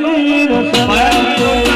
લીર સલાકે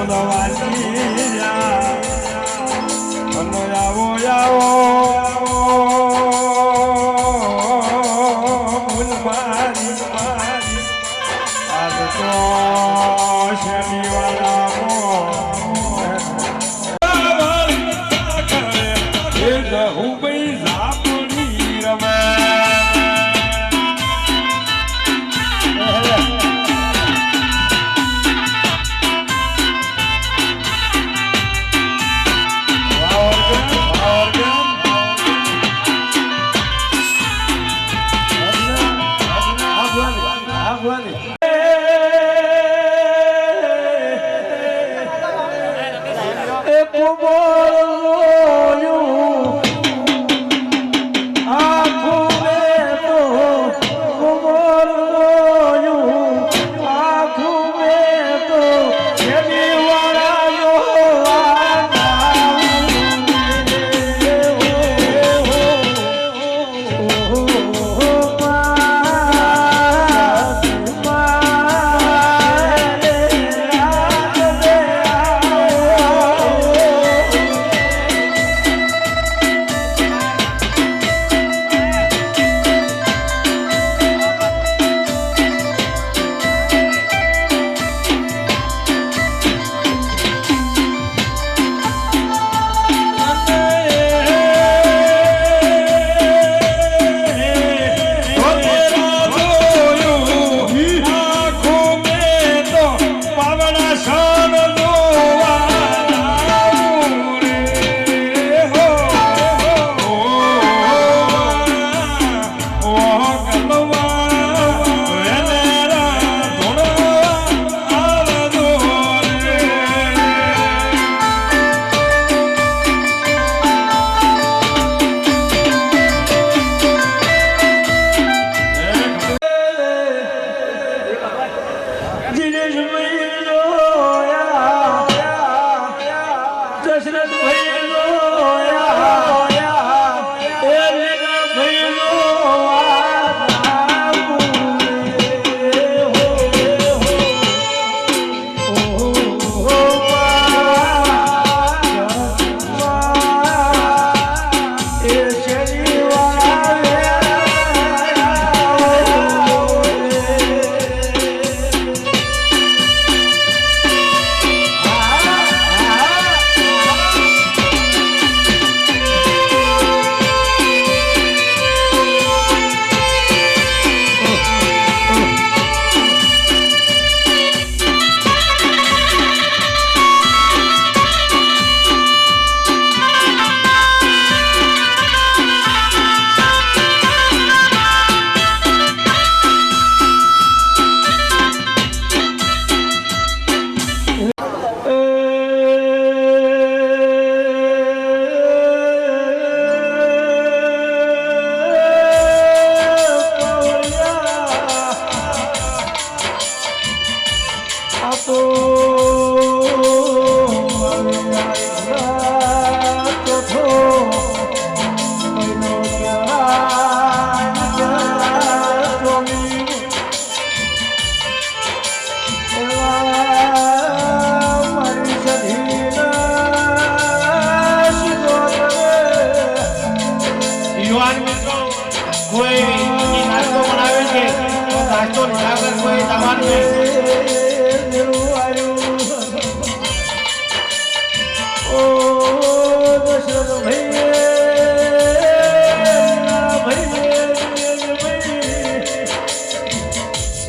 When I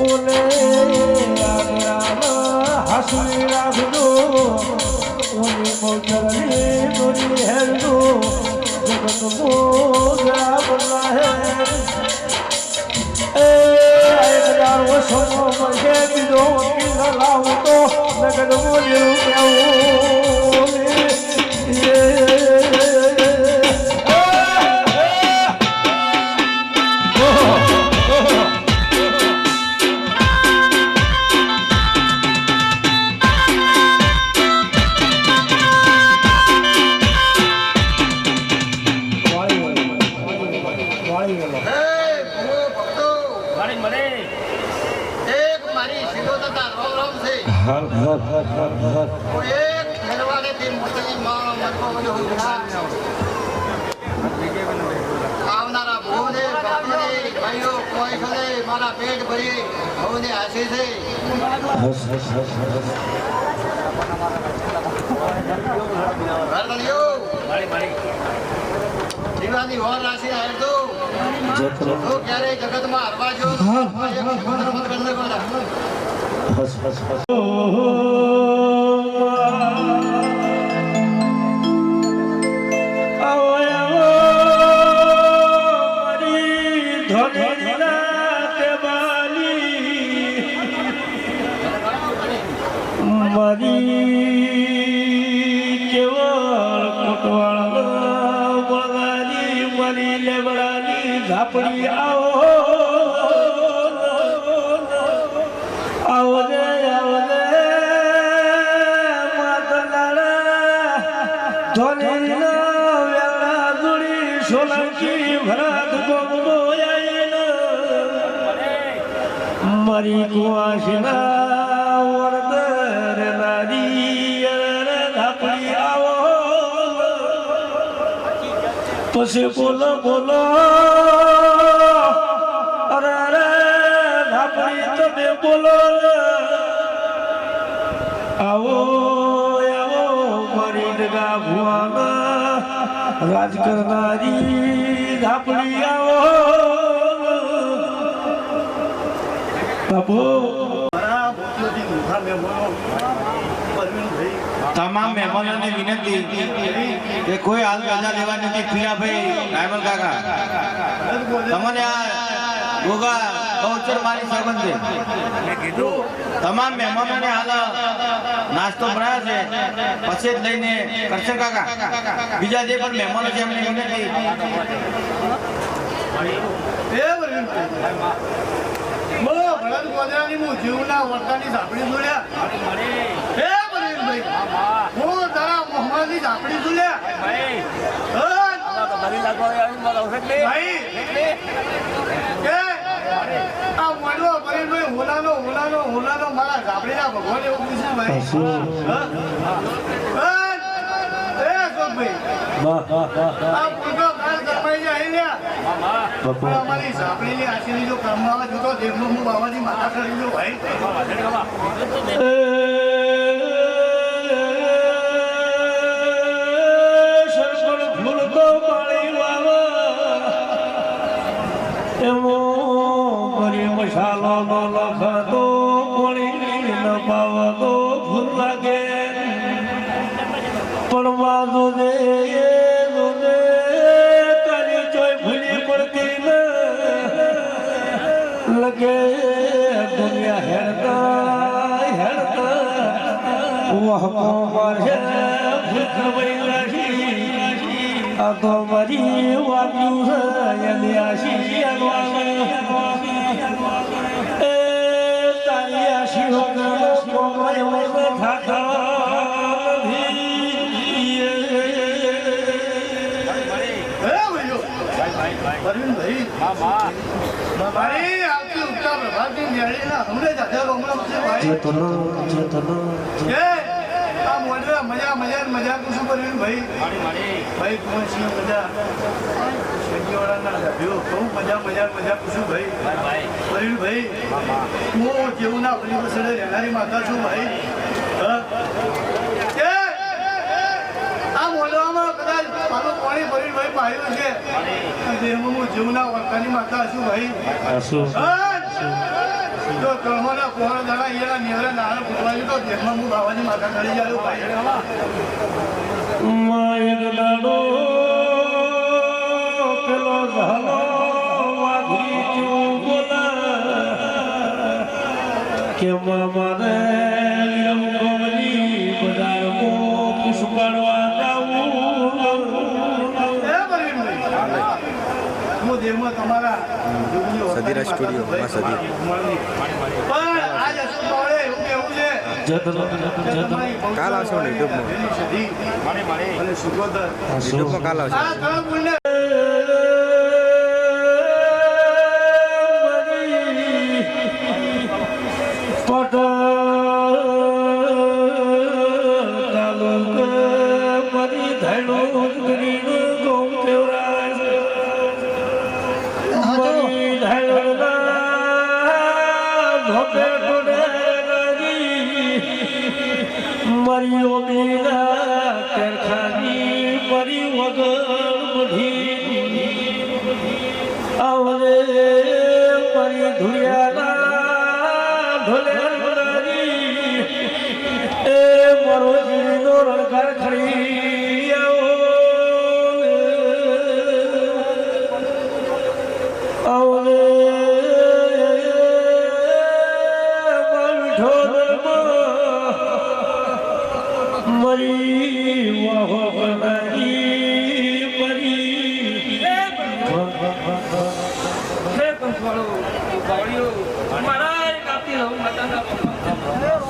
ઓલે રાધે રામ હસી રાખજો ઓની મોચરલી મુરી હેરજો જગત મોગરા બના હે એ એક દાર વો બીજો પીન લાવું તો નગર મોલી રૂપિયા એ એક મારી શિરોધતા રોમ રોમ છે. હું એક ખેલવાડેથી મોટી માણો મરકો બધો ઉઘરાણ. આવનારા ભૂવને ભક્તોને ભાઈઓ કોઈસોને મારા પેટ ભરી ભવને હાસે છે. ઘરવાળીઓ, દીવાની હોર રાશિ હરવા જો એક શિરોધર્મ કરને મારી કુવાસીના વરદર નારી ધાપડી આવો પછી બોલો બોલો અરે અરે ધાપડી તમે બોલો આવો આવો મારી ડગા ભુવાના રાજ કરનારી ધાપડી આવો બાપુ તમામ મહેમાનોને વિનંતી કે કોઈ હાલ રજા લેવા નથી. પીરાભાઈ રાયમલ કાકા તમને આ ગોગા બહુચર મારી સંબંધ છે. તમામ મહેમાનોને હાલ નાસ્તો બનાવ્યો છે. પછી જ લઈને કરશે કાકા. બીજા જે પણ મહેમાનો છે એમને વિનંતી. ગોધરાની હું જીવના વર્તાની ઝાપડી જોડ્યા હે બલવીનભાઈ હું તારા જોડ્યા હોલાનો હોલાનો મારા ઝાપડીના ભગવાન એવું પૂછ્યું ભાઈ હે? હે અશોકભાઈ આ પૂરતો કાળ કપાઈ જાય લ્યા પણ અમારી ઝાપડીની આશીની જો કામમાં આવે તો દેવનું હું બાબાજી માતા કરી દઉં ભાઈ. મસાલો નો લખતો વહમો મારે ભૂખ વૈરાશી આ તો મારી વાગ્યું છે એની આશી એ તારી આશી વગર કોમય વગર થાતા નથી હે ભાઈઓ પરવીનભાઈ મારી આવતી ઉગતા પ્રભાતની ન્યાળીના હમણે દાદા બમણા છે ભાઈ કે આ મોઢા મજા મજા મજા પૂછું પરવીનભાઈ ભાઈ? કોણ છે મજા શેરીવાળાના લાભ્યો બહુ મજા મજા મજા પૂછું ભાઈ. પરવીનભાઈ હું જેવું ના ફરી વસડે રહેનારી માતા છું ભાઈ. આ મોઢામાં કદાચ મારું પાણી પરવીનભાઈ પાયું છે દેહમાં હું જીવના વર્તાની માતા છું ભાઈ. જો કળમોના કોહરા દાડા ઈયાના નેવરા નાના ફૂટવાની તો જેમાં હું બાબાની માતા કરી જાય ભાઈ માયક દાડો પેલો ઝાલો મારે ઇન્દિરા સ્ટુડિયો માસાજી કાલ આવશો ને યુટ્યુબમાં યુટ્યુબમાં કાલ આવશે everybody will be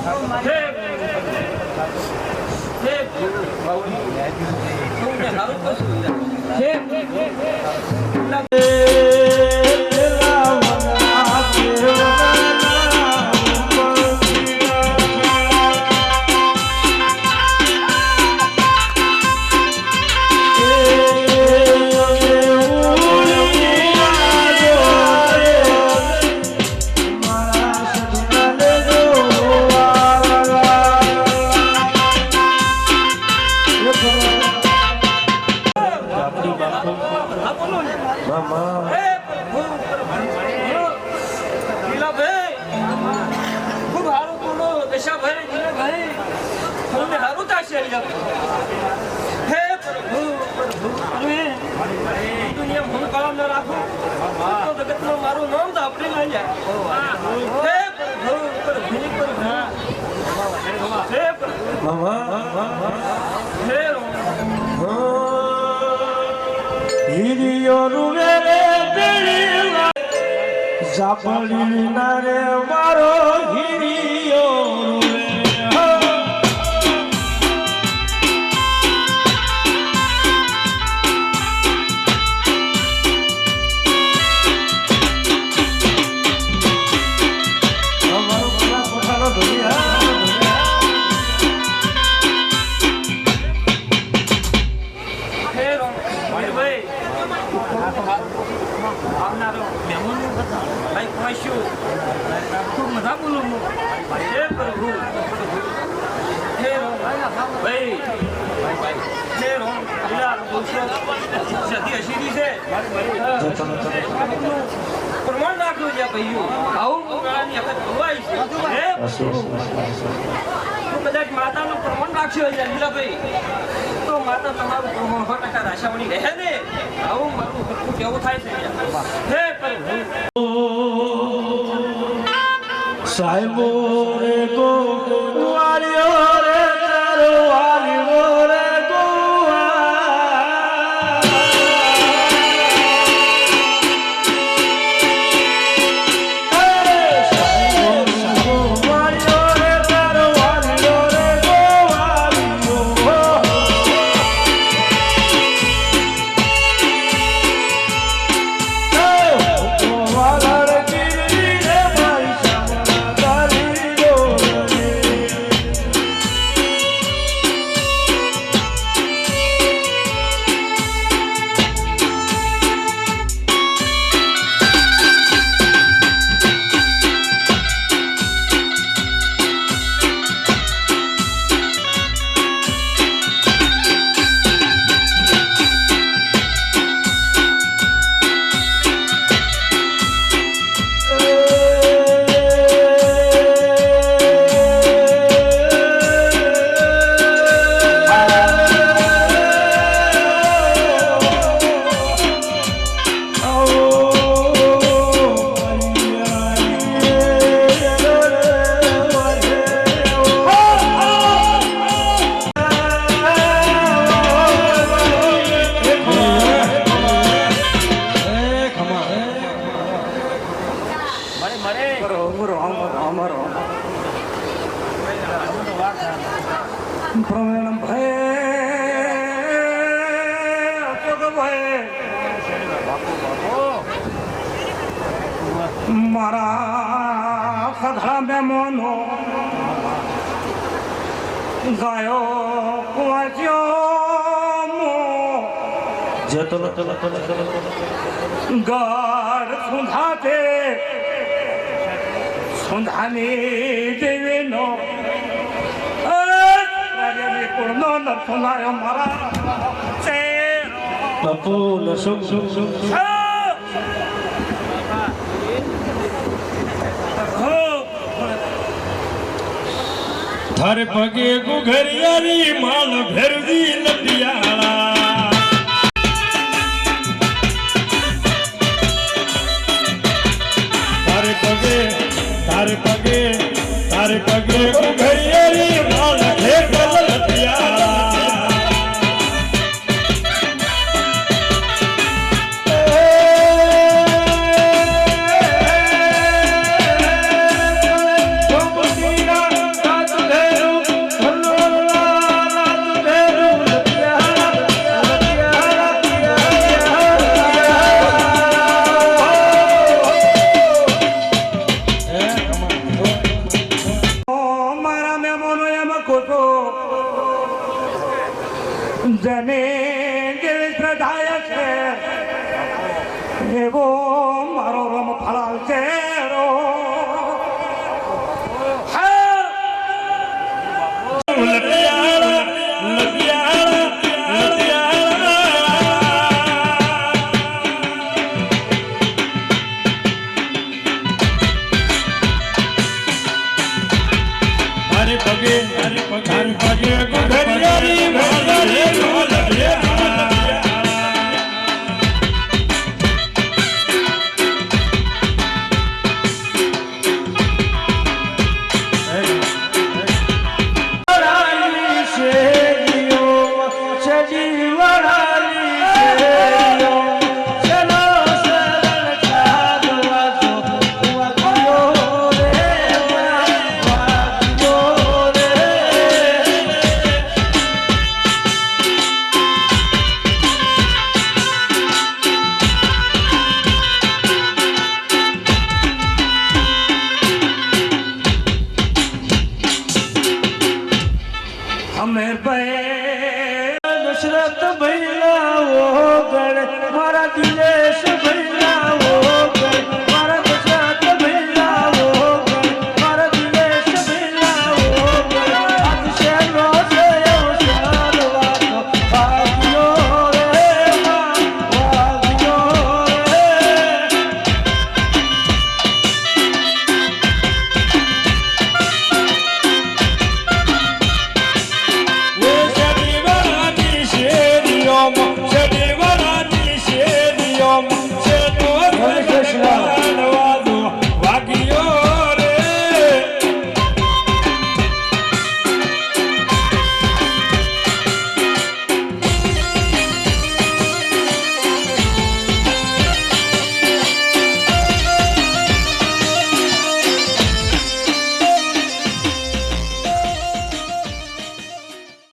છે પૈસા ભરે જીને ભાઈ. મને હારું થશે હે પ્રભુ પ્રભુ દુનિયા હું કામ ન રાખું? તો જગતમાં મારું નામ તો આપણે લઈ જાય હે પ્રભુ પ્રભુ પ્રભુ. હે પ્રભુ. હે હિરિયો રૂવે રે પેલી જાપડી ના રે મારો હિરી I will 그러면은 뭐해? 아빠가 뭐해? 마라 사람의 모노 가요 꾸하죠 뭐 저도 가 손하대 손하니 대외노 નથુનાયો મારા ચેરો બાપુ લસુક સુખ સુખ સુખ તારે પગે ગુઘરિયારી, માલ ભેરવી નટિયાળા. તારે પગે તારે પગે તારે પગે ગુઘરિયારી જને દિલ શ્રદ્ધાય છે. એવો